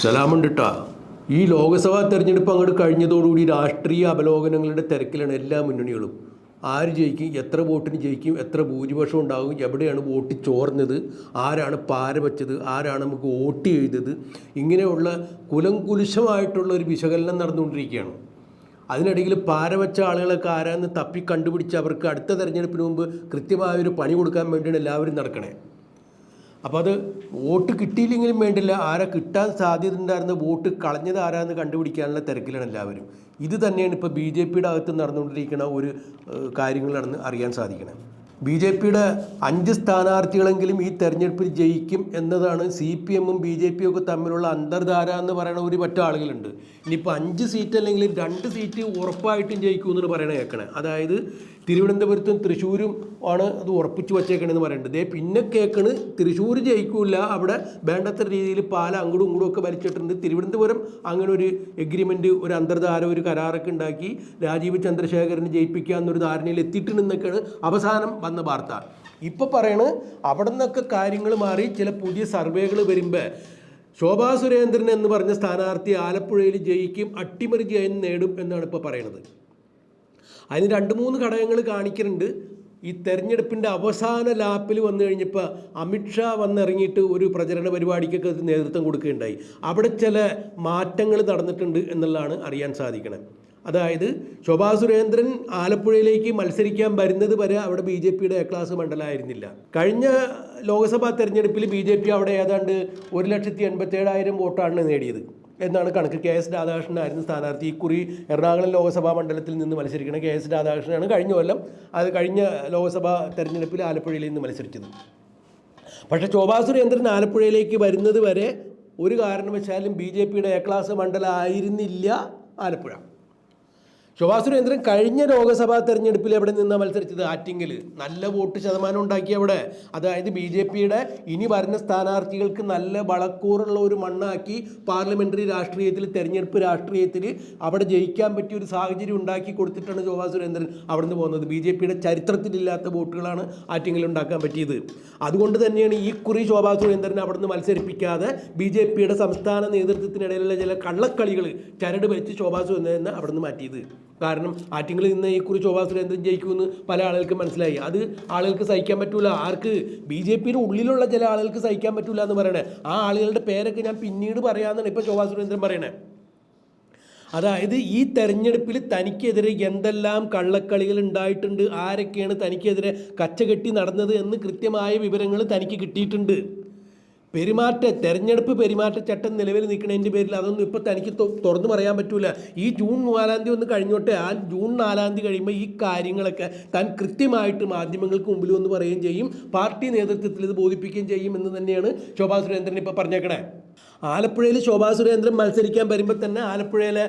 സലാമുണ്ട് ഈ ലോക്സഭാ തെരഞ്ഞെടുപ്പ് അങ്ങോട്ട് കഴിഞ്ഞതോടുകൂടി രാഷ്ട്രീയ അവലോകനങ്ങളുടെ തിരക്കിലാണ് എല്ലാ മുന്നണികളും. ആര് ജയിക്കും എത്ര വോട്ടിന് ജയിക്കും എത്ര ഭൂരിപക്ഷം ഉണ്ടാകും എവിടെയാണ് വോട്ട് ചോർന്നത് ആരാണ് പാര വെച്ചത് ആരാണ് നമുക്ക് വോട്ട് ചെയ്തത് ഇങ്ങനെയുള്ള കുലംകുലുശമായിട്ടുള്ള ഒരു വിശകലനം നടന്നുകൊണ്ടിരിക്കുകയാണ്. അതിനിടയിൽ പാര വെച്ച ആളുകളൊക്കെ ആരാന്ന് തപ്പി കണ്ടുപിടിച്ച് അവർക്ക് അടുത്ത തെരഞ്ഞെടുപ്പിന് മുമ്പ് കൃത്യമായൊരു പണി കൊടുക്കാൻ വേണ്ടിയാണ് എല്ലാവരും നടക്കണേ. അപ്പോൾ അത് വോട്ട് കിട്ടിയില്ലെങ്കിലും വേണ്ടില്ല. ആരാ കിട്ടാൻ സാധ്യത ഉണ്ടായിരുന്ന വോട്ട് കളഞ്ഞത് ആരാന്ന് കണ്ടുപിടിക്കാനുള്ള തിരക്കിലാണ് എല്ലാവരും. ഇത് തന്നെയാണ് ഇപ്പോൾ ബി ജെ പിയുടെ അകത്ത് നടന്നുകൊണ്ടിരിക്കുന്ന ഒരു കാര്യങ്ങളാണെന്ന് അറിയാൻ സാധിക്കണം. ബി ജെ പിയുടെ അഞ്ച് സ്ഥാനാർത്ഥികളെങ്കിലും ഈ തെരഞ്ഞെടുപ്പിൽ ജയിക്കും എന്നതാണ് സി പി എമ്മും ബി ജെ പിയും ഒക്കെ തമ്മിലുള്ള അന്തർധാര എന്ന് പറയുന്ന ഒരു പറ്റ ആളുകളുണ്ട്. ഇനിയിപ്പോൾ അഞ്ച് സീറ്റ് അല്ലെങ്കിൽ രണ്ട് സീറ്റ് ഉറപ്പായിട്ടും ജയിക്കും എന്നാണ് പറയണ കേൾക്കണേ അതായത് തിരുവനന്തപുരത്തും തൃശ്ശൂരും ആണ് അത് ഉറപ്പിച്ച് വച്ചേക്കണെന്ന് പറയുന്നത് ദേ പിന്നെ കേൾക്കണ് തൃശ്ശൂർ ജയിക്കില്ല അവിടെ വേണ്ടത്ര രീതിയിൽ പാല അങ്ങോട്ടും ഇങ്ങോട്ടും ഒക്കെ വലിച്ചിട്ടുണ്ട്. തിരുവനന്തപുരം അങ്ങനെ ഒരു എഗ്രിമെന്റ് ഒരു അന്തർധാര ഒരു കരാറൊക്കെ ഉണ്ടാക്കി രാജീവ് ചന്ദ്രശേഖരനെ ജയിപ്പിക്കുക എന്നൊരു ധാരണയിൽ എത്തിയിട്ടുണ്ടെന്നൊക്കെയാണ് അവസാനം വന്ന വാർത്ത. ഇപ്പോൾ പറയണ് അവിടെ നിന്നൊക്കെ കാര്യങ്ങൾ മാറി ചില പുതിയ സർവേകൾ വരുമ്പോൾ ശോഭാ സുരേന്ദ്രൻ എന്ന് പറഞ്ഞ സ്ഥാനാർത്ഥി ആലപ്പുഴയിൽ ജയിക്കും അട്ടിമറി ജയം നേടും എന്നാണ് ഇപ്പോൾ പറയുന്നത് അതിന് രണ്ട് മൂന്ന് ഘടകങ്ങൾ കാണിക്കുന്നുണ്ട് ഈ തെരഞ്ഞെടുപ്പിന്റെ അവസാന ലാപ്പിൽ വന്നു കഴിഞ്ഞപ്പോൾ അമിത്ഷാ വന്നിറങ്ങിയിട്ട് ഒരു പ്രചരണ പരിപാടിക്കൊക്കെ നേതൃത്വം കൊടുക്കുകയുണ്ടായി. അവിടെ ചില മാറ്റങ്ങൾ നടന്നിട്ടുണ്ട് എന്നുള്ളതാണ് അറിയാൻ സാധിക്കണത്. അതായത് ശോഭാ സുരേന്ദ്രൻ ആലപ്പുഴയിലേക്ക് മത്സരിക്കാൻ വരുന്നത് വരെ അവിടെ ബി ജെ പിയുടെ എ ക്ലാസ് മണ്ഡലമായിരുന്നില്ല. കഴിഞ്ഞ ലോക്സഭാ തെരഞ്ഞെടുപ്പിൽ ബി ജെ പി അവിടെ ഏതാണ്ട് ഒരു ലക്ഷത്തി എൺപത്തേഴായിരം വോട്ടാണ് നേടിയത് എന്നാണ് കണക്ക്. കെ എസ് രാധാകൃഷ്ണനായിരുന്നു സ്ഥാനാർത്ഥി. ഇക്കുറി എറണാകുളം ലോക്സഭാ മണ്ഡലത്തിൽ നിന്ന് മത്സരിക്കുന്ന കെ എസ് രാധാകൃഷ്ണനാണ് കഴിഞ്ഞ കൊല്ലം അത് കഴിഞ്ഞ ലോക്സഭാ തെരഞ്ഞെടുപ്പിൽ ആലപ്പുഴയിൽ നിന്ന് മത്സരിച്ചത്. പക്ഷേ ശോഭാ സുരേന്ദ്രൻ ആലപ്പുഴയിലേക്ക് വരുന്നത് വരെ ഒരു കാരണവശാലും ബി ജെ പിയുടെ എ ക്ലാസ് മണ്ഡലമായിരുന്നില്ല ആലപ്പുഴ. ശോഭാ സുരേന്ദ്രൻ കഴിഞ്ഞ ലോകസഭാ തെരഞ്ഞെടുപ്പിൽ എവിടെ നിന്ന് മത്സരിച്ചത്? ആറ്റിങ്ങിൽ. നല്ല വോട്ട് ശതമാനം ഉണ്ടാക്കി അവിടെ. അതായത് ബി ജെ പിയുടെ ഇനി വരുന്ന സ്ഥാനാർത്ഥികൾക്ക് നല്ല വളക്കൂറുള്ള ഒരു മണ്ണാക്കി പാർലമെന്ററി രാഷ്ട്രീയത്തിൽ തെരഞ്ഞെടുപ്പ് രാഷ്ട്രീയത്തിൽ അവിടെ ജയിക്കാൻ പറ്റിയ ഒരു സാഹചര്യം ഉണ്ടാക്കി കൊടുത്തിട്ടാണ് ശോഭാ സുരേന്ദ്രൻ അവിടുന്ന് പോകുന്നത്. ബി ജെ പിയുടെ ചരിത്രത്തിലില്ലാത്ത വോട്ടുകളാണ് ആറ്റിങ്ങിൽ ഉണ്ടാക്കാൻ പറ്റിയത്. അതുകൊണ്ട് തന്നെയാണ് ഈ കുറി ശോഭാ സുരേന്ദ്രൻ അവിടുന്ന് മത്സരിപ്പിക്കാതെ ബി ജെ പിയുടെ സംസ്ഥാന നേതൃത്വത്തിനിടയിലുള്ള ചില കള്ളക്കളികൾ ചരട് വെച്ച് ശോഭാ സുരേന്ദ്രനെ അവിടുന്ന് മാറ്റിയത്. കാരണം ആറ്റിങ്ങളിൽ നിന്ന് ഈ കുറി ശോഭാ സുരേന്ദ്രൻ ജയിക്കുമെന്ന് പല ആളുകൾക്ക് മനസ്സിലായി. അത് ആളുകൾക്ക് സഹിക്കാൻ പറ്റൂല. ആർക്ക്? ബി ജെ പിയുടെ ഉള്ളിലുള്ള ചില ആളുകൾക്ക് സഹിക്കാൻ പറ്റൂല എന്ന് പറയണേ. ആ ആളുകളുടെ പേരൊക്കെ ഞാൻ പിന്നീട് പറയാമെന്നാണ് ഇപ്പോൾ ശോഭാ സുരേന്ദ്രൻ പറയണേ. അതായത് ഈ തെരഞ്ഞെടുപ്പിൽ തനിക്കെതിരെ എന്തെല്ലാം കള്ളക്കളികൾ ഉണ്ടായിട്ടുണ്ട് ആരൊക്കെയാണ് തനിക്കെതിരെ കച്ചകെട്ടി നടന്നത് എന്ന് കൃത്യമായ വിവരങ്ങൾ തനിക്ക് കിട്ടിയിട്ടുണ്ട്. പെരുമാറ്റ തെരഞ്ഞെടുപ്പ് പെരുമാറ്റച്ചട്ടം നിലവിൽ നിൽക്കുന്നതിന്റെ പേരിൽ അതൊന്നും ഇപ്പോൾ തനിക്ക് തുറന്നു പറയാൻ പറ്റൂല. ഈ ജൂൺ നാലാം തീയതി ഒന്ന് കഴിഞ്ഞോട്ടെ ആ ജൂൺ നാലാം തീയതി കഴിയുമ്പോൾ ഈ കാര്യങ്ങളൊക്കെ താൻ കൃത്യമായിട്ട് മാധ്യമങ്ങൾക്ക് മുമ്പിൽ ഒന്ന് പറയുകയും ചെയ്യും. പാർട്ടി നേതൃത്വത്തിൽ ഇത് ബോധിപ്പിക്കുകയും ചെയ്യും എന്ന് തന്നെയാണ് ശോഭാ സുരേന്ദ്രൻ ഇപ്പോൾ പറഞ്ഞേക്കണേ. ആലപ്പുഴയിൽ ശോഭാ സുരേന്ദ്രൻ മത്സരിക്കാൻ വരുമ്പോൾ തന്നെ ആലപ്പുഴയിലെ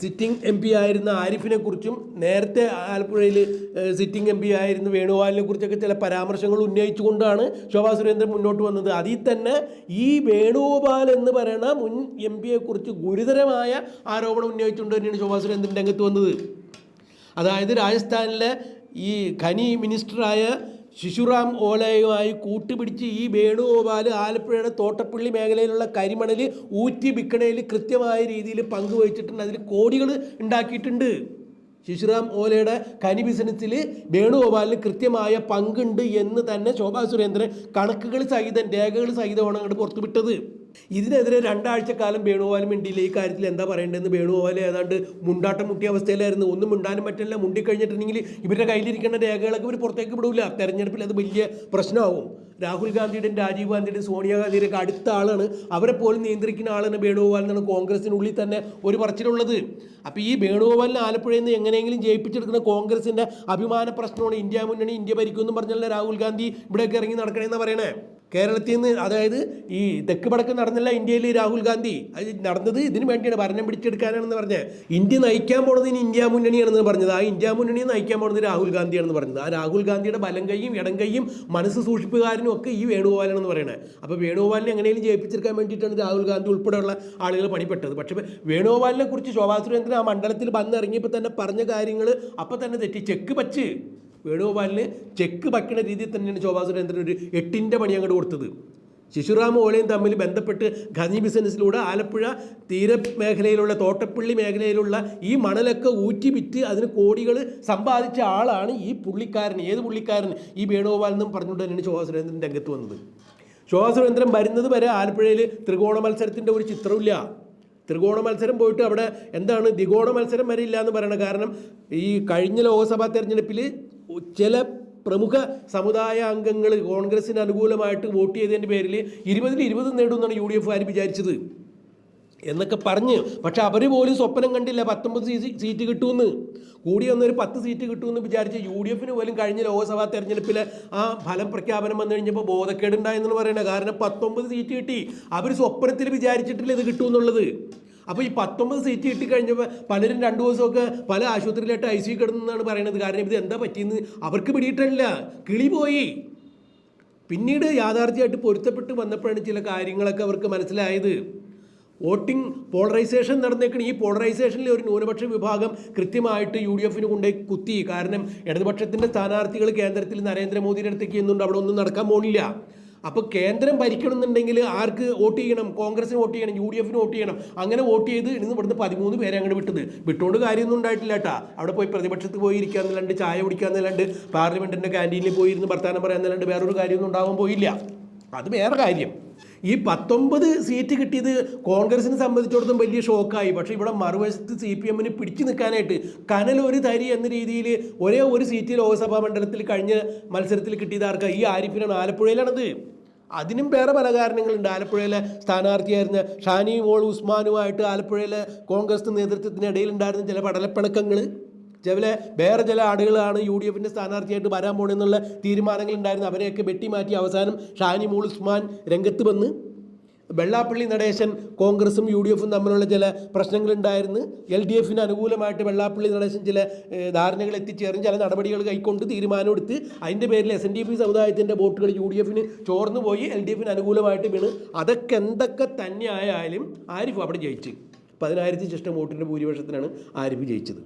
സിറ്റിംഗ് എം പി ആയിരുന്ന ആരിഫിനെ കുറിച്ചും നേരത്തെ ആലപ്പുഴയിൽ സിറ്റിംഗ് എം പി ആയിരുന്ന വേണുഗോപാലിനെ കുറിച്ചൊക്കെ ചില പരാമർശങ്ങൾ ഉന്നയിച്ചുകൊണ്ടാണ് ശോഭാ സുരേന്ദ്രൻ മുന്നോട്ട് വന്നത്. അതിൽ തന്നെ ഈ വേണുഗോപാൽ എന്ന് പറയുന്ന മുൻ എം പിയെ കുറിച്ച് ഗുരുതരമായ ആരോപണം ഉന്നയിച്ചുകൊണ്ട് തന്നെയാണ് ശോഭാ സുരേന്ദ്രൻ രംഗത്ത് വന്നത്. അതായത് രാജസ്ഥാനിലെ ഈ ഖനി മിനിസ്റ്ററായ ശിശുറാം ഓലയുമായി കൂട്ടുപിടിച്ച് ഈ വേണുഗോപാൽ ആലപ്പുഴയുടെ തോട്ടപ്പള്ളി മേഖലയിലുള്ള കരിമണൽ ഊറ്റി വിൽക്കണയിൽ കൃത്യമായ രീതിയിൽ പങ്കുവഹിച്ചിട്ടുണ്ട്. അതിൽ കോടികൾ ഉണ്ടാക്കിയിട്ടുണ്ട്. ശിശുറാം ഓലയുടെ കനി ബിസിനസ്സിൽ വേണുഗോപാലിന് കൃത്യമായ പങ്കുണ്ട് എന്ന് തന്നെ ശോഭാ സുരേന്ദ്രൻ കണക്കുകൾ സഹിതം രേഖകൾ സഹിതമാണ് അങ്ങോട്ട് പുറത്തുവിട്ടത്. ഇതിനെതിരെ രണ്ടാഴ്ചക്കാലം വേണുഗോപാലും മിണ്ടിയില്ല. ഈ കാര്യത്തിൽ എന്താ പറയേണ്ടതെന്ന് വേണുഗോപാൽ ഏതാണ്ട് മുണ്ടാട്ടം മുട്ടിയ അവസ്ഥയിലായിരുന്നു. ഒന്നും മിണ്ടാനും പറ്റില്ല. മുണ്ടി കഴിഞ്ഞിട്ടുണ്ടെങ്കിൽ ഇവരുടെ കയ്യിലിരിക്കുന്ന രേഖകളൊക്കെ ഇവർ പുറത്തേക്ക് വിടൂല. തെരഞ്ഞെടുപ്പിൽ അത് വലിയ പ്രശ്നമാവും. രാഹുൽ ഗാന്ധിയുടെയും രാജീവ് ഗാന്ധിയുടെയും സോണിയാഗാന്ധിയുടെ ഒക്കെ അടുത്ത ആളാണ്. അവരെ പോലും നിയന്ത്രിക്കുന്ന ആളാണ് വേണുഗോപാൽ എന്നാണ് കോൺഗ്രസിനുള്ളിൽ തന്നെ ഒരു പറച്ചിലുള്ളത്. അപ്പോൾ ഈ വേണുഗോപാലിനെ ആലപ്പുഴയിൽ നിന്ന് എങ്ങനെയെങ്കിലും ജയിപ്പിച്ചെടുക്കുന്ന കോൺഗ്രസിന്റെ അഭിമാന പ്രശ്നമാണ് ഇന്ത്യ മുന്നണി ഇന്ത്യ ഭരിക്കുമെന്ന് പറഞ്ഞല്ല രാഹുൽ ഗാന്ധി ഇവിടെയൊക്കെ ഇറങ്ങി നടക്കണമെന്നാണ് പറയണേ. കേരളത്തിൽ നിന്ന് അതായത് ഈ തെക്ക് വടക്ക് നടന്നില്ല ഇന്ത്യയിൽ രാഹുൽ ഗാന്ധി. അത് നടന്നത് ഇതിന് വേണ്ടിയാണ് ഭരണം പിടിച്ചെടുക്കാനാണെന്ന് പറഞ്ഞത് ഇന്ത്യ നയിക്കാൻ പോണത് ഇനി ഇന്ത്യ മുന്നണിയാണെന്ന് പറഞ്ഞത്. ആ ഇന്ത്യ മുന്നണിയെ നയിക്കാൻ പോണത് രാഹുൽ ഗാന്ധിയാണെന്ന് പറഞ്ഞത്. ആ രാഹുൽ ഗാന്ധിയുടെ ബലം കൈയും ഇടം കൈയും മനസ്സ് സൂക്ഷിപ്പുകാരനും ഒക്കെ ഈ വേണുഗോപാലാണെന്ന് പറയുന്നത് അപ്പോൾ വേണുഗോപാലിനെ എങ്ങനെയും ജയിപ്പിച്ചെടുക്കാൻ വേണ്ടിയിട്ടാണ് രാഹുൽ ഗാന്ധി ഉൾപ്പെടെയുള്ള ആളുകൾ പണിപ്പെട്ടത്. പക്ഷേ വേണുഗോപാലിനെ കുറിച്ച് ശോഭാ സുരേന്ദ്രൻ ആ മണ്ഡലത്തിൽ വന്നിറങ്ങിയപ്പോൾ തന്നെ പറഞ്ഞ കാര്യങ്ങൾ അപ്പം തന്നെ തെറ്റി. ചെക്ക് പച്ച്. വേണുഗോപാലിന് ചെക്ക് വയ്ക്കുന്ന രീതിയിൽ തന്നെയാണ് ശോഭാ സുരേന്ദ്രൻ ഒരു എട്ടിന്റെ പണി അങ്ങോട്ട് കൊടുത്തത്. ശിശുറാം ഓലയും തമ്മിൽ ബന്ധപ്പെട്ട് ഖനി ബിസിനസ്സിലൂടെ ആലപ്പുഴ തീരമേഖലയിലുള്ള തോട്ടപ്പള്ളി മേഖലയിലുള്ള ഈ മണലൊക്കെ ഊറ്റി വിറ്റ് അതിന് കോടികൾ സമ്പാദിച്ച ആളാണ് ഈ പുള്ളിക്കാരൻ. ഏത് പുള്ളിക്കാരൻ? ഈ വേണുഗോപാൽ എന്നും പറഞ്ഞുകൊണ്ട് തന്നെയാണ് ശോഭാ സുരേന്ദ്രൻ രംഗത്ത് വന്നത്. ശോഭാ സുരേന്ദ്രൻ വരുന്നത് വരെ ആലപ്പുഴയിൽ ത്രികോണ മത്സരത്തിന്റെ ഒരു ചിത്രമില്ല ത്രികോണ മത്സരം പോയിട്ട് അവിടെ എന്താണ്? ദ്വികോണ മത്സരം വരെ ഇല്ല എന്ന് പറയണം. കാരണം ഈ കഴിഞ്ഞ ലോക്സഭാ തെരഞ്ഞെടുപ്പിൽ ചില പ്രമുഖ സമുദായ അംഗങ്ങൾ കോൺഗ്രസിന് അനുകൂലമായിട്ട് വോട്ട് ചെയ്തതിന്റെ പേരിൽ ഇരുപതിൽ ഇരുപത് നേടുമെന്നാണ് യു ഡി എഫ് ആര് വിചാരിച്ചത്. എന്നൊക്കെ പറഞ്ഞ് പക്ഷെ അവർ പോലും സ്വപ്നം കണ്ടില്ല പത്തൊമ്പത് സീറ്റ് കിട്ടുമെന്ന്. കൂടി വന്നൊരു പത്ത് സീറ്റ് കിട്ടുമെന്ന് വിചാരിച്ച് യു ഡി എഫിന് പോലും കഴിഞ്ഞ ലോക്സഭാ തെരഞ്ഞെടുപ്പിലെ ആ ഫലം പ്രഖ്യാപനം വന്നു കഴിഞ്ഞപ്പോൾ ബോധക്കേടുണ്ടായെന്നാണ് പറയുന്നത് കാരണം പത്തൊമ്പത് സീറ്റ് കിട്ടി. അവർ സ്വപ്നത്തിൽ വിചാരിച്ചിട്ടില്ല ഇത് കിട്ടുമെന്നുള്ളത്. അപ്പോൾ ഈ പത്തൊമ്പത് സീറ്റ് കിട്ടിക്കഴിഞ്ഞപ്പോൾ പലരും രണ്ടു ദിവസമൊക്കെ പല ആശുപത്രിയിലായിട്ട് ഐ സി കിടന്നെന്നാണ് പറയുന്നത് കാരണം ഇത് എന്താ പറ്റിയെന്ന് അവർക്ക് പിടിയിട്ടില്ല. കിളി പോയി. പിന്നീട് യാഥാർത്ഥ്യമായിട്ട് പൊരുത്തപ്പെട്ട് വന്നപ്പോഴാണ് ചില കാര്യങ്ങളൊക്കെ അവർക്ക് മനസ്സിലായത്. വോട്ടിംഗ് പോളറൈസേഷൻ നടന്നേക്കണ. ഈ പോളറൈസേഷനിൽ ഒരു ന്യൂനപക്ഷ വിഭാഗം കൃത്യമായിട്ട് യു ഡി എഫിന് കൊണ്ടുപോയി കുത്തി. കാരണം ഇടതുപക്ഷത്തിന്റെ സ്ഥാനാർത്ഥികൾ കേന്ദ്രത്തിൽ നരേന്ദ്രമോദിയുടെ അടുത്തേക്ക് എന്നുണ്ട്. അവിടെ ഒന്നും നടക്കാൻ പോണില്ല. അപ്പോൾ കേന്ദ്രം ഭരിക്കണമെന്നുണ്ടെങ്കിൽ ആർക്ക് വോട്ട് ചെയ്യണം? കോൺഗ്രസിന് വോട്ട് ചെയ്യണം? യു ഡി എഫിന് വോട്ട് ചെയ്യണം? അങ്ങനെ വോട്ട് ചെയ്ത് ഇന്ന് ഇവിടുന്ന് പതിമൂന്ന് പേരെ അങ്ങോട്ട് വിട്ടത്. വിട്ടുകൊണ്ട് കാര്യമൊന്നും ഉണ്ടായിട്ടില്ല കേട്ടാ. അവിടെ പോയി പ്രതിപക്ഷത്ത് പോയി ഇരിക്കാന്നല്ലാണ്ട് ചായ കുടിക്കാന്നല്ലാണ്ട് പാർലമെന്റിന്റെ ക്യാന്റീനിൽ പോയി ഇരുന്ന് വർത്താനം പറയാന്നല്ലാണ്ട് വേറൊരു കാര്യമൊന്നും ഉണ്ടാവാൻ പോയില്ല. അത് വേറെ കാര്യം. ഈ പത്തൊമ്പത് സീറ്റ് കിട്ടിയത് കോൺഗ്രസിനെ സംബന്ധിച്ചിടത്തോളം വലിയ ഷോക്കായി പക്ഷേ ഇവിടെ മറുവശത്ത് സി പി എമ്മിന് പിടിച്ചു നിൽക്കാനായിട്ട് കനൽ ഒരു തരി എന്ന രീതിയിൽ ഒരേ ഒരു സീറ്റ് ലോക്സഭാ മണ്ഡലത്തിൽ കഴിഞ്ഞ മത്സരത്തിൽ കിട്ടിയത് ആർക്കാ? ഈ ആരിഫിനാണ്. ആലപ്പുഴയിലാണത്. അതിനും വേറെ പല കാരണങ്ങളുണ്ട്. ആലപ്പുഴയിലെ സ്ഥാനാർത്ഥിയായിരുന്ന ഷാനി മോൾ ഉസ്മാനുമായിട്ട് ആലപ്പുഴയിലെ കോൺഗ്രസ് നേതൃത്വത്തിനിടയിൽ ഉണ്ടായിരുന്ന ചില പടലപ്പിണക്കങ്ങൾ ചില വേറെ ചില ആളുകളാണ് യു ഡി എഫിന്റെ സ്ഥാനാർത്ഥിയായിട്ട് വരാൻ പോണെന്നുള്ള തീരുമാനങ്ങൾ ഉണ്ടായിരുന്നു അവരെയൊക്കെ വെട്ടിമാറ്റി അവസാനം ഷാനി ഉസ്മാൻ രംഗത്ത് വന്ന് വെള്ളാപ്പള്ളി നടേശൻ കോൺഗ്രസും യു ഡി എഫും തമ്മിലുള്ള ചില പ്രശ്നങ്ങളുണ്ടായിരുന്നു. എൽ ഡി എഫിന് അനുകൂലമായിട്ട് വെള്ളാപ്പള്ളി നടേശൻ ചില ധാരണകൾ എത്തിച്ചേർന്ന് ചില നടപടികൾ കൈക്കൊണ്ട് തീരുമാനമെടുത്ത് അതിന്റെ പേരിൽ എസ് എൻ ഡി പി സമുദായത്തിന്റെ വോട്ടുകൾ യു ഡി എഫിന് ചോർന്നു പോയി. എൽ ഡി എഫിന് അനുകൂലമായിട്ട് വീണ്. അതൊക്കെ എന്തൊക്കെ തന്നെ ആയാലും ആരിഫ് അവിടെ ജയിച്ചു? പതിനായിരത്തി ശിഷ്ടം വോട്ടിന്റെ ഭൂരിപക്ഷത്തിനാണ് ആരിഫ് ജയിച്ചത്?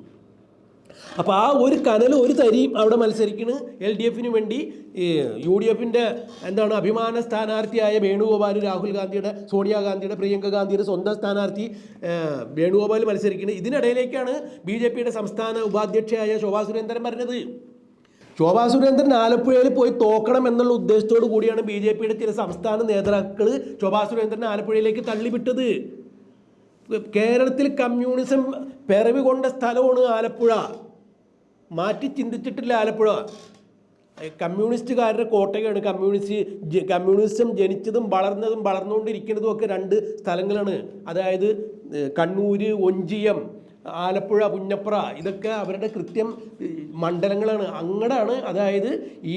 അപ്പോൾ ആ ഒരു കനൽ ഒരു തരിയും അവിടെ മത്സരിക്കുന്നു എൽ ഡി എഫിന് വേണ്ടി യു ഡി എഫിന്റെ എന്താണ് അഭിമാന സ്ഥാനാർത്ഥിയായ വേണുഗോപാൽ രാഹുൽ ഗാന്ധിയുടെ സോണിയാഗാന്ധിയുടെ പ്രിയങ്ക ഗാന്ധിയുടെ സ്വന്തം സ്ഥാനാർത്ഥി വേണുഗോപാൽ മത്സരിക്കുന്നത് ഇതിനിടയിലേക്കാണ് ബി ജെ പിയുടെ സംസ്ഥാന ഉപാധ്യക്ഷയായ ശോഭാ സുരേന്ദ്രൻ പറഞ്ഞത് ശോഭാ സുരേന്ദ്രൻ ആലപ്പുഴയിൽ പോയി തോക്കണം എന്നുള്ള ഉദ്ദേശത്തോടു കൂടിയാണ് ബി ജെ പിയുടെ ചില സംസ്ഥാന നേതാക്കൾ ശോഭാ സുരേന്ദ്രൻ ആലപ്പുഴയിലേക്ക് തള്ളിവിട്ടത്. കേരളത്തിൽ കമ്മ്യൂണിസം പിറവി കൊണ്ട സ്ഥലമാണ് ആലപ്പുഴ. മാറ്റി ചിന്തിച്ചിട്ടില്ല ആലപ്പുഴ. കമ്മ്യൂണിസ്റ്റുകാരുടെ കോട്ടയാണ്. കമ്മ്യൂണിസ്റ്റ് കമ്മ്യൂണിസം ജനിച്ചതും വളർന്നതും വളർന്നുകൊണ്ടിരിക്കുന്നതും ഒക്കെ രണ്ട് സ്ഥലങ്ങളാണ്. അതായത് കണ്ണൂർ ഒഞ്ചിയം ആലപ്പുഴ പുന്നപ്ര ഇതൊക്കെ അവരുടെ കൃത്യം മണ്ഡലങ്ങളാണ്. അങ്ങടാണ് അതായത് ഈ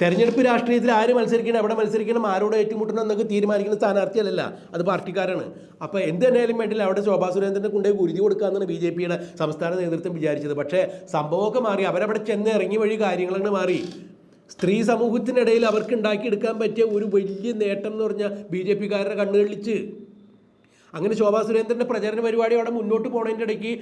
തെരഞ്ഞെടുപ്പ് രാഷ്ട്രീയത്തിൽ ആര് മത്സരിക്കണം എവിടെ മത്സരിക്കണം ആരോട് ഏറ്റുമുട്ടണം എന്നൊക്കെ തീരുമാനിക്കുന്ന സ്ഥാനാർത്ഥിയല്ല അത് പാർട്ടിക്കാരാണ്. അപ്പോൾ എന്ത് തന്നെയാലും വേണ്ടില്ല അവിടെ ശോഭാ സുരേന്ദ്രനെ കൊണ്ടുപോയി ഗുരുതി കൊടുക്കാമെന്നാണ് ബി ജെ പിയുടെ സംസ്ഥാന നേതൃത്വം വിചാരിച്ചത്. പക്ഷേ സംഭവമൊക്കെ മാറി അവരവിടെ ചെന്ന് ഇറങ്ങി വഴി കാര്യങ്ങളാണ് മാറി. സ്ത്രീ സമൂഹത്തിനിടയിൽ അവർക്ക് ഉണ്ടാക്കിയെടുക്കാൻ പറ്റിയ ഒരു വലിയ നേട്ടം എന്ന് പറഞ്ഞാൽ ബി ജെ പിക്കാരുടെ കണ്ണുകളിച്ച് അങ്ങനെ ശോഭാ സുരേന്ദ്രന്റെ പ്രചരണ പരിപാടി അവിടെ മുന്നോട്ട് പോണതിന്റെ ഇടയ്ക്ക്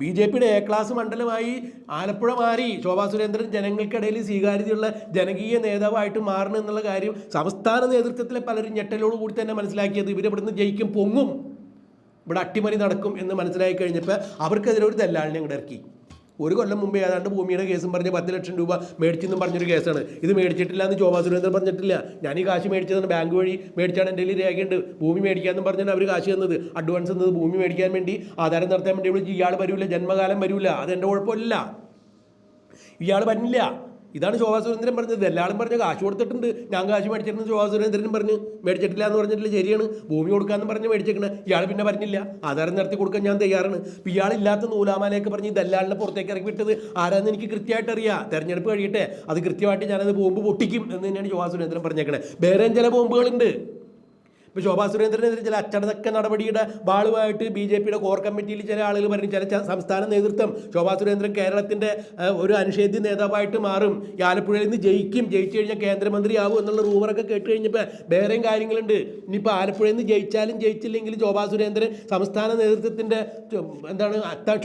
ബി ജെ പിയുടെ എ ക്ലാസ് മണ്ഡലമായി ആലപ്പുഴ മാറി. ശോഭാ സുരേന്ദ്രൻ ജനങ്ങൾക്കിടയിൽ സ്വീകാര്യതയുള്ള ജനകീയ നേതാവായിട്ട് മാറണം എന്നുള്ള കാര്യം സംസ്ഥാന നേതൃത്വത്തിലെ പലരും ഞെട്ടലോട് കൂടി തന്നെ മനസ്സിലാക്കിയത്. ഇവരിവിടുന്ന് ജയിക്കും പൊങ്ങും. ഇവിടെ അട്ടിമറി നടക്കും എന്ന് മനസ്സിലാക്കി കഴിഞ്ഞപ്പോൾ അവർക്കെതിരെ ഒരു തെല്ലാളിനെ ഇറക്കി. ഒരു കൊല്ലം മുമ്പ് ഏതാണ്ട് ഭൂമിയുടെ കേസും പറഞ്ഞ് പത്ത് ലക്ഷം രൂപ മേടിച്ചെന്നും പറഞ്ഞൊരു കേസാണ്. ഇത് മേടിച്ചിട്ടില്ല എന്ന് ശോഭാ സുരേന്ദ്രൻ പറഞ്ഞിട്ടില്ല. ഞാൻ ഈ കാശ് മേടിച്ചതാണ് ബാങ്ക് വഴി മേടിച്ചാണ് എന്റെ കയ്യിൽ രേഖയുണ്ട്. ഭൂമി മേടിക്കാമെന്നും പറഞ്ഞാണ് അവർ കാശ് തന്നത്. അഡ്വാൻസ് തന്നത് ഭൂമി മേടിക്കാൻ വേണ്ടി. ആധാരം നടത്താൻ വേണ്ടി ഇയാൾ വരില്ല ജന്മകാലം വരില്ല അതെന്റെ കുഴപ്പമില്ല. ഇയാൾ വരുന്നില്ല ഇതാണ് ശോഭാ സുരേന്ദ്രൻ പറഞ്ഞത്. എല്ലാവരും പറഞ്ഞ കാശ് കൊടുത്തിട്ടുണ്ട്. ഞാൻ കാശ് മേടിച്ചിട്ടുണ്ട് ശോഭാ സുരേന്ദ്രൻ പറഞ്ഞ്. മേടിച്ചിട്ടില്ല എന്ന് പറഞ്ഞിട്ടില്ല ശരിയാണ്. ഭൂമി കൊടുക്കാമെന്ന് പറഞ്ഞ് മേടിച്ചേക്കണ. ഇയാൾ പിന്നെ പറഞ്ഞില്ല. ആധാരം നടത്തി കൊടുക്കാൻ ഞാൻ തയ്യാറാണ്. ഇപ്പം ഇയാളില്ലാത്ത നൂലാമാലയൊക്കെ പറഞ്ഞ് ദല്ലാളിനെ പുറത്തേക്ക് ഇറക്കി വിട്ടത് ആരാന്ന് എനിക്ക് കൃത്യമായിട്ട് അറിയാം. തെരഞ്ഞെടുപ്പ് കഴിയട്ടെ. അത് കൃത്യമായിട്ട് ഞാനത് ബോംബ് പൊട്ടിക്കും എന്ന് തന്നെയാണ് ശോഭാ സുരേന്ദ്രൻ പറഞ്ഞേക്കണേ. വേറെയും ചില ബോംബുകളുണ്ട്. ഇപ്പോൾ ശോഭാ സുരേന്ദ്രനെതിരെ ചില അച്ചടക്ക നടപടിയുടെ ഭാളുമായിട്ട് ബി ജെ പിയുടെ കോർ കമ്മിറ്റിയിൽ ചില ആളുകൾ പറഞ്ഞു ചില സംസ്ഥാന നേതൃത്വം ശോഭാ സുരേന്ദ്രൻ കേരളത്തിന്റെ ഒരു അനിഷേധ്യ നേതാവായിട്ട് മാറും. ഈ ആലപ്പുഴയിൽ നിന്ന് ജയിക്കും. ജയിച്ചു കഴിഞ്ഞാൽ കേന്ദ്രമന്ത്രിയാവും എന്നുള്ള റൂമറൊക്കെ കേട്ട് കഴിഞ്ഞപ്പോൾ വേറെയും കാര്യങ്ങളുണ്ട്. ഇനിയിപ്പോൾ ആലപ്പുഴയിൽ നിന്ന് ജയിച്ചാലും ജയിച്ചില്ലെങ്കിലും ശോഭാ സുരേന്ദ്രൻ സംസ്ഥാന നേതൃത്വത്തിന്റെ എന്താണ്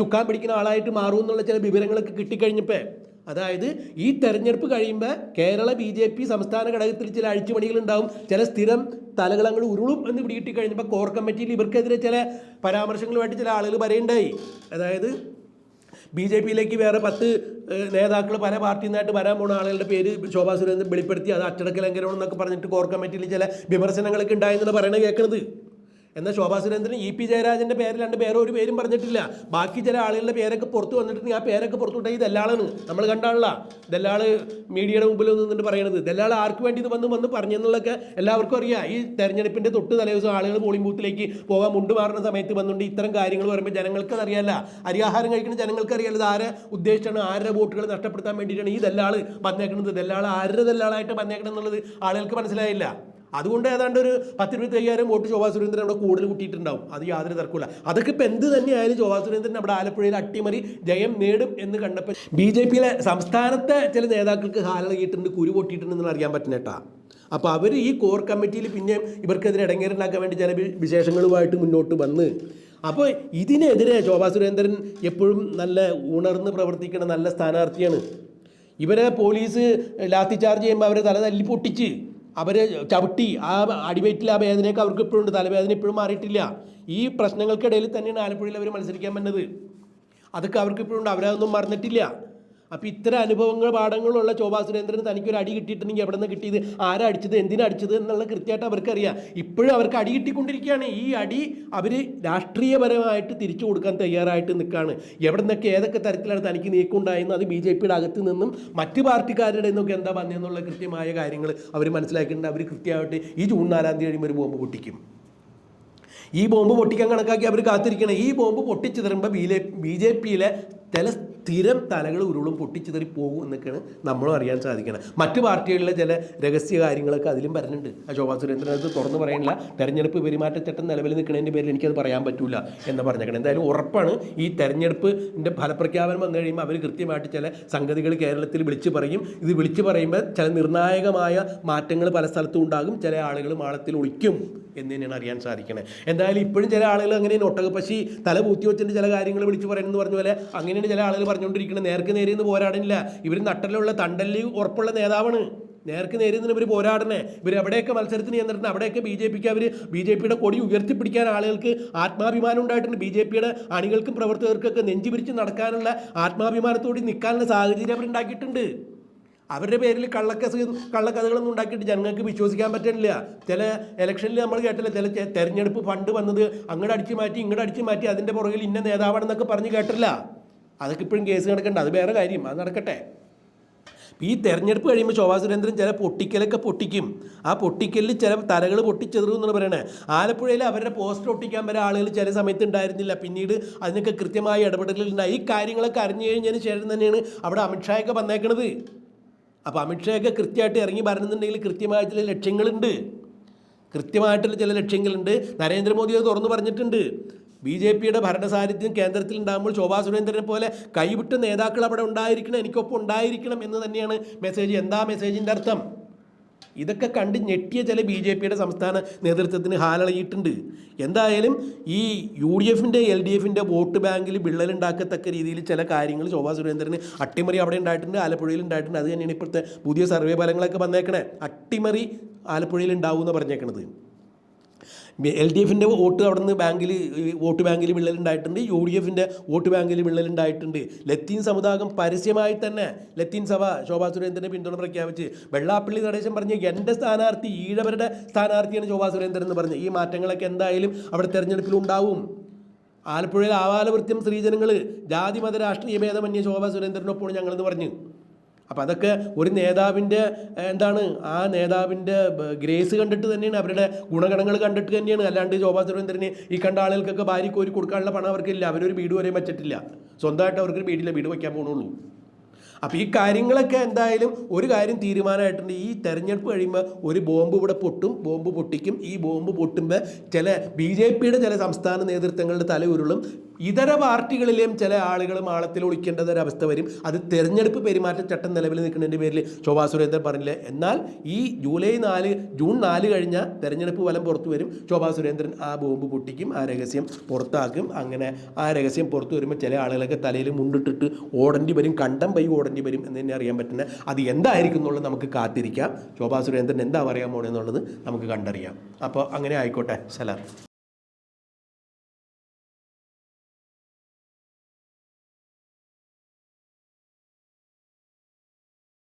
ചുക്കാൻ പിടിക്കുന്ന ആളായിട്ട് മാറും എന്നുള്ള ചില വിവരങ്ങളൊക്കെ കിട്ടിക്കഴിഞ്ഞപ്പോൾ അതായത് ഈ തെരഞ്ഞെടുപ്പ് കഴിയുമ്പോൾ കേരള ബി ജെ പി സംസ്ഥാന ഘടകത്തിൽ ചില അഴിച്ചുപണികൾ ഉണ്ടാവും ചില സ്ഥിരം തലകൾ അങ്ങോട്ട് ഉരുളും എന്ന് പിടികിട്ടി കഴിഞ്ഞപ്പോൾ കോർ കമ്മിറ്റിയിൽ ഇവർക്കെതിരെ ചില പരാമർശങ്ങളുമായിട്ട് ചില ആളുകൾ പറയുണ്ടായി അതായത് ബി ജെ പിയിലേക്ക് വേറെ പത്ത് നേതാക്കൾ പല പാർട്ടിയിൽ നിന്നായിട്ട് വരാൻ പോകുന്ന ആളുകളുടെ പേര് ശോഭാ സുരേന്ദ്രൻ വെളിപ്പെടുത്തി. അത് അച്ചടക്ക ലംഘനമാണെന്നൊക്കെ പറഞ്ഞിട്ട് കോർ കമ്മിറ്റിയിൽ ചില വിമർശനങ്ങളൊക്കെ ഉണ്ടായെന്നാണ് പറയണത് കേൾക്കുന്നത് എന്നാൽ ശോഭാ സുരേന്ദ്രൻ ഇ പി ജയരാജന്റെ പേര് രണ്ട് പേരോ ഒരു പേരും പറഞ്ഞിട്ടില്ല. ബാക്കി ചില ആളുകളുടെ പേരൊക്കെ പുറത്ത് വന്നിട്ടുണ്ടെങ്കിൽ ആ പേരൊക്കെ പുറത്തു വിട്ടാൽ ഈ ദല്ലാളാണ്. നമ്മൾ കണ്ടാണല്ല. ദല്ലാൾ മീഡിയയുടെ മുമ്പിൽ നിന്നിട്ട് പറയണത്. ദല്ലാൾ ആർക്ക് വേണ്ടി ഇത് വന്ന് വന്ന് പറഞ്ഞെന്നുള്ളതൊക്കെ എല്ലാവർക്കും അറിയാം. ഈ തെരഞ്ഞെടുപ്പിന്റെ തൊട്ട് തലേദിവസം ആളുകൾ പോളിംഗ് ബൂത്തിലേക്ക് പോകാൻ മുണ്ട് മാറുന്ന സമയത്ത് വന്നുകൊണ്ട് ഇത്തരം കാര്യങ്ങൾ പറയുമ്പോൾ ജനങ്ങൾക്ക് അറിയാല്ല. അരിയാഹാരം കഴിക്കുന്ന ജനങ്ങൾക്ക് അറിയാലോ ഇത് ആരെ ഉദ്ദേശിച്ചാണ്? ആരുടെ വോട്ടുകൾ നഷ്ടപ്പെടുത്താൻ വേണ്ടിയിട്ടാണ് ഈ ദല്ലാൾ വന്നേക്കുന്നത്? ദല്ലാൾ ആരുടെ ദല്ലാളായിട്ട് വന്നേക്കണം എന്നുള്ളത് ആളുകൾക്ക് മനസ്സിലായില്ല. അതുകൊണ്ട് ഏതാണ്ട് ഒരു പത്തിരുപത്തി അയ്യായിരം വോട്ട് ശോഭാ സുരേന്ദ്രൻ അവിടെ കൂടുതൽ കൂട്ടിയിട്ടുണ്ടാവും. അത് യാതൊരു തർക്കമില്ല അതൊക്കെ ഇപ്പം എന്ത് തന്നെയായാലും ശോഭാ സുരേന്ദ്രൻ അവിടെ ആലപ്പുഴയിൽ അട്ടിമറി ജയം നേടും എന്ന് കണ്ടപ്പോൾ ബി ജെ പിയിലെ സംസ്ഥാനത്തെ ചില നേതാക്കൾക്ക് ഹാലിളകിയിട്ടുണ്ട് കുരു പൊട്ടിയിട്ടുണ്ടെന്ന് അറിയാൻ പറ്റുന്നേട്ടാ അപ്പോൾ അവർ ഈ കോർ കമ്മിറ്റിയിൽ പിന്നെയും ഇവർക്കെതിരെ ഇടങ്ങേറുണ്ടാക്കാൻ വേണ്ടി ചില വിശേഷങ്ങളുമായിട്ട് മുന്നോട്ട് വന്ന്. അപ്പോൾ ഇതിനെതിരെ ശോഭാ സുരേന്ദ്രൻ എപ്പോഴും നല്ല ഉണർന്ന് പ്രവർത്തിക്കുന്ന നല്ല സ്ഥാനാർത്ഥിയാണ്. ഇവരെ പോലീസ് ലാത്തി ചാർജ് ചെയ്യുമ്പോൾ അവരെ തല തല്ലി പൊട്ടിച്ച്. അവരെ ചവിട്ടി ആ അടിവയറ്റിൽ ആ വേദനയൊക്കെ അവർക്ക് ഇപ്പോഴും ഉണ്ട്. തലവേദന ഇപ്പോഴും മാറിയിട്ടില്ല. ഈ പ്രശ്നങ്ങൾക്കിടയിൽ തന്നെയാണ് ആലപ്പുഴയിൽ അവർ മത്സരിക്കാൻ വന്നത്. അതൊക്കെ അവർക്ക് ഇപ്പോഴും ഉണ്ട്. അവരതൊന്നും മറന്നിട്ടില്ല. അപ്പോൾ ഇത്തരം അനുഭവങ്ങൾ പാഠങ്ങളുള്ള ശോഭാ സുരേന്ദ്രന് തനിക്കൊരു അടി കിട്ടിയിട്ടുണ്ടെങ്കിൽ എവിടെ നിന്ന് കിട്ടിയത്? ആരാ അടിച്ചത്? എന്തിനാ അടിച്ചത് എന്നുള്ള കൃത്യമായിട്ട് അവർക്കറിയാം. ഇപ്പോഴും അവർക്ക് അടി കിട്ടിക്കൊണ്ടിരിക്കുകയാണ്. ഈ അടി അവർ രാഷ്ട്രീയപരമായിട്ട് തിരിച്ചു കൊടുക്കാൻ തയ്യാറായിട്ട് നിൽക്കുകയാണ്. എവിടെ നിന്നൊക്കെ ഏതൊക്കെ തരത്തിലാണ് തനിക്ക് നീക്കുണ്ടായെന്ന് അത് ബി ജെ പിയുടെ അകത്ത് നിന്നും മറ്റ് പാർട്ടിക്കാരുടെ നിന്നൊക്കെ എന്താ വന്നതെന്നുള്ള കൃത്യമായ കാര്യങ്ങൾ അവർ മനസ്സിലാക്കിയിട്ടുണ്ട്. അവർ കൃത്യമായിട്ട് ഈ ജൂൺ നാലാം തീയതി കഴിയുമ്പോൾ ഒരു ബോംബ് പൊട്ടിക്കും. ഈ ബോംബ് പൊട്ടിക്കാൻ കണക്കാക്കി അവർ കാത്തിരിക്കണം ഈ ബോംബ് പൊട്ടിച്ചിതറുമ്പോൾ ബി ബി ജെ പിയിലെ ചില സ്ഥിരം തലകൾ ഉരുളും പൊട്ടിച്ചിതറി പോകും എന്നൊക്കെയാണ് നമ്മളും അറിയാൻ സാധിക്കണം മറ്റു പാർട്ടികളിലെ ചില രഹസ്യ കാര്യങ്ങളൊക്കെ അതിലും പറഞ്ഞിട്ടുണ്ട് ശോഭാ സുരേന്ദ്രൻ അത് തുറന്നു പറയുന്നില്ല തെരഞ്ഞെടുപ്പ് പെരുമാറ്റച്ചട്ടം നിലവിൽ നിൽക്കുന്നതിന്റെ പേരിൽ എനിക്കത് പറയാൻ പറ്റില്ല എന്ന് പറഞ്ഞേക്കണം. എന്തായാലും ഉറപ്പാണ് ഈ തെരഞ്ഞെടുപ്പിന്റെ ഫലപ്രഖ്യാപനം വന്നു കഴിയുമ്പോൾ അവർ കൃത്യമായിട്ട് ചില സംഗതികൾ കേരളത്തിൽ വിളിച്ചു പറയും. ഇത് വിളിച്ചു പറയുമ്പോൾ ചില നിർണായകമായ മാറ്റങ്ങൾ പല സ്ഥലത്തും ഉണ്ടാകും. ചില ആളുകൾ മാളത്തിൽ ഒളിക്കും എന്ന് തന്നെയാണ് അറിയാൻ സാധിക്കുന്നത് എന്തായാലും ഇപ്പോഴും ചില ആളുകൾ അങ്ങനെ ഒട്ടകപ്പശി തല പൂത്തി വെച്ചിട്ട് ചില കാര്യങ്ങൾ വിളിച്ചു പറയുന്നത് പറഞ്ഞ പോലെ അങ്ങനെയാണ് ചില ആളുകൾ പറഞ്ഞുകൊണ്ടിരിക്കുന്നത് നേർക്ക് നേരെ നിന്ന് പോരാടുന്നില്ല. ഇവർ നട്ടലുള്ള തണ്ടല്ലി ഉറപ്പുള്ള നേതാവാണ്. നേർക്ക് നേരെ നിന്ന് ഇവർ പോരാടണേ. ഇവർ എവിടെയൊക്കെ മത്സരത്തിന് ചെന്നിട്ടുണ്ട് അവിടെയൊക്കെ ബി ജെ പിക്ക് അവർ ബി ജെ പിയുടെ കൊടി ഉയർത്തിപ്പിടിക്കാൻ ആളുകൾക്ക് ആത്മാഭിമാനം ഉണ്ടായിട്ടുണ്ട്. ബി ജെ പിയുടെ അണികൾക്കും പ്രവർത്തകർക്കൊക്കെ നെഞ്ചു പിരിച്ച് നടക്കാനുള്ള ആത്മാഭിമാനത്തോടെ നിൽക്കാനുള്ള സാഹചര്യം അവർ ഉണ്ടാക്കിയിട്ടുണ്ട്. അവരുടെ പേരിൽ കള്ളക്കസ് കള്ളക്കഥകളൊന്നും ഉണ്ടാക്കിയിട്ട് ജനങ്ങൾക്ക് വിശ്വസിക്കാൻ പറ്റണില്ല. ചില ഇലക്ഷനിൽ നമ്മൾ കേട്ടില്ല? ചില തെരഞ്ഞെടുപ്പ് ഫണ്ട് വന്നത് അങ്ങോട്ട് അടിച്ചു മാറ്റി ഇങ്ങോട്ട് അടിച്ചു മാറ്റി അതിന്റെ പുറകിൽ ഇന്ന നേതാവാണെന്നൊക്കെ പറഞ്ഞ് കേട്ടില്ല. അതൊക്കെ ഇപ്പോഴും കേസ് കിടക്കണ്ട അത് വേറെ കാര്യം. അത് നടക്കട്ടെ. ഈ തെരഞ്ഞെടുപ്പ് കഴിയുമ്പോൾ ശോഭാ സുരേന്ദ്രൻ ചില പൊട്ടിക്കലൊക്കെ പൊട്ടിക്കും. ആ പൊട്ടിക്കലിൽ ചില തലകൾ പൊട്ടിച്ചെറും എന്നാണ് പറയണേ. ആലപ്പുഴയിൽ അവരുടെ പോസ്റ്റർ ഒട്ടിക്കാൻ വരെ ആളുകൾ ചില സമയത്ത് ഉണ്ടായിരുന്നില്ല പിന്നീട് അതിനൊക്കെ കൃത്യമായ ഇടപെടലുണ്ടായി ഈ കാര്യങ്ങളൊക്കെ അറിഞ്ഞു കഴിഞ്ഞതിന് ശേഷം തന്നെയാണ് അവിടെ അമിത്ഷായൊക്കെ വന്നേക്കണത്. അപ്പോൾ അമിത്ഷായൊക്കെ കൃത്യമായിട്ട് ഇറങ്ങി വരണമെന്നുണ്ടെങ്കിൽ കൃത്യമായ ചില ലക്ഷ്യങ്ങളുണ്ട്. കൃത്യമായിട്ടുള്ള ചില ലക്ഷ്യങ്ങളുണ്ട്. നരേന്ദ്രമോദി അത് തുറന്നു പറഞ്ഞിട്ടുണ്ട്. ബി ജെ പിയുടെ ഭരണസാരിധ്യം കേന്ദ്രത്തിൽ ഉണ്ടാകുമ്പോൾ ശോഭാ സുരേന്ദ്രനെ പോലെ കൈവിട്ട നേതാക്കൾ അവിടെ ഉണ്ടായിരിക്കണം എനിക്കൊപ്പം ഉണ്ടായിരിക്കണം എന്ന് തന്നെയാണ് മെസ്സേജ് എന്താ മെസ്സേജിന്റെ അർത്ഥം? ഇതൊക്കെ കണ്ട് ഞെട്ടിയ ചില ബി ജെ പിയുടെ സംസ്ഥാന നേതൃത്വത്തിന് ഹാലളയിട്ടുണ്ട്. എന്തായാലും ഈ യു ഡി എഫിന്റെ എൽ ഡി എഫിന്റെ വോട്ട് ബാങ്കിൽ വിള്ളലുണ്ടാക്കത്തക്ക രീതിയിൽ ചില കാര്യങ്ങൾ ശോഭാ സുരേന്ദ്രന് അട്ടിമറി അവിടെ ഉണ്ടായിട്ടുണ്ട് ആലപ്പുഴയിൽ ഉണ്ടായിട്ടുണ്ട്. അത് തന്നെയാണ് ഇപ്പോഴത്തെ പുതിയ സർവേ ഫലങ്ങളൊക്കെ വന്നേക്കണേ. അട്ടിമറി ആലപ്പുഴയിൽ ഉണ്ടാവും എന്ന് പറഞ്ഞേക്കണത്. എൽ ഡി എഫിന്റെ വോട്ട് അവിടെ നിന്ന് ബാങ്കിൽ വോട്ട് ബാങ്കിൽ വിള്ളലുണ്ടായിട്ടുണ്ട് യു ഡി എഫിന്റെ വോട്ട് ബാങ്കിൽ വിള്ളലുണ്ടായിട്ടുണ്ട്. ലത്തീൻ സമുദായം പരസ്യമായി തന്നെ ലത്തീൻ സഭ ശോഭാ സുരേന്ദ്രനെ പിന്തുണ പ്രഖ്യാപിച്ച് വെള്ളാപ്പള്ളി നടേശൻ പറഞ്ഞ് എന്റെ സ്ഥാനാർത്ഥി ഈഴവരുടെ സ്ഥാനാർത്ഥിയാണ് ശോഭാ സുരേന്ദ്രൻ എന്ന് പറഞ്ഞ്. ഈ മാറ്റങ്ങളൊക്കെ എന്തായാലും അവിടെ തെരഞ്ഞെടുപ്പിൽ ഉണ്ടാവും. ആലപ്പുഴയിൽ ആവാലവൃത്യം സ്ത്രീജനങ്ങൾ ജാതി മത രാഷ്ട്രീയ ഭേദമന്യ ശോഭാ സുരേന്ദ്രനൊപ്പമാണ് ഞങ്ങളെന്ന് പറഞ്ഞു. അപ്പം അതൊക്കെ ഒരു നേതാവിന്റെ എന്താണ് ആ നേതാവിന്റെ ഗ്രേസ് കണ്ടിട്ട് തന്നെയാണ് അവരുടെ ഗുണഗണങ്ങൾ കണ്ടിട്ട് തന്നെയാണ്. അല്ലാണ്ട് ശോഭാ സുരേന്ദ്രന് ഈ കണ്ട ആളുകൾക്കൊക്കെ ഭാര്യ കോരി കൊടുക്കാനുള്ള പണം അവർക്കില്ല. അവരൊരു വീട് വരെ വെച്ചിട്ടില്ല സ്വന്തമായിട്ട് അവർക്കൊരു വീടില്ല വീട് വയ്ക്കാൻ പോകണുള്ളൂ അപ്പോൾ ഈ കാര്യങ്ങളൊക്കെ എന്തായാലും ഒരു കാര്യം തീരുമാനമായിട്ടുണ്ട്. ഈ തെരഞ്ഞെടുപ്പ് കഴിയുമ്പോൾ ഒരു ബോംബ് ഇവിടെ പൊട്ടും ബോംബ് പൊട്ടിക്കും. ഈ ബോംബ് പൊട്ടുമ്പോൾ ചില ബി ജെ പിയുടെ ചില സംസ്ഥാന നേതൃത്വങ്ങളുടെ തല ഉരുളും ഇതര പാർട്ടികളിലെയും ചില ആളുകൾ മാളത്തിൽ ഒളിക്കേണ്ടത് ഒരവസ്ഥ വരും. അത് തെരഞ്ഞെടുപ്പ് പെരുമാറ്റച്ചട്ടം നിലവിൽ നിൽക്കുന്നതിന്റെ പേരിൽ ശോഭാ സുരേന്ദ്രൻ പറഞ്ഞില്ല? എന്നാൽ ഈ ജൂലൈ നാല് ജൂൺ നാല് കഴിഞ്ഞ തെരഞ്ഞെടുപ്പ് ഫലം പുറത്തു വരും. ശോഭാ സുരേന്ദ്രൻ ആ ബോംബ് പൊട്ടിക്കും ആ രഹസ്യം പുറത്താക്കും. അങ്ങനെ ആ രഹസ്യം പുറത്തു വരുമ്പോൾ ചില ആളുകളൊക്കെ തലയിൽ മുണ്ടിട്ടിട്ട് ഓടേണ്ടി വരും കണ്ടം പൈ ഓടേണ്ടി വരും എന്ന് തന്നെ അറിയാൻ പറ്റുന്ന അത് എന്തായിരിക്കും എന്നുള്ളത് നമുക്ക് കാത്തിരിക്കാം. ശോഭാ സുരേന്ദ്രൻ എന്താ പറയാൻ പോണെന്നുള്ളത് നമുക്ക് കണ്ടറിയാം. അപ്പോൾ അങ്ങനെ ആയിക്കോട്ടെ. സലാം.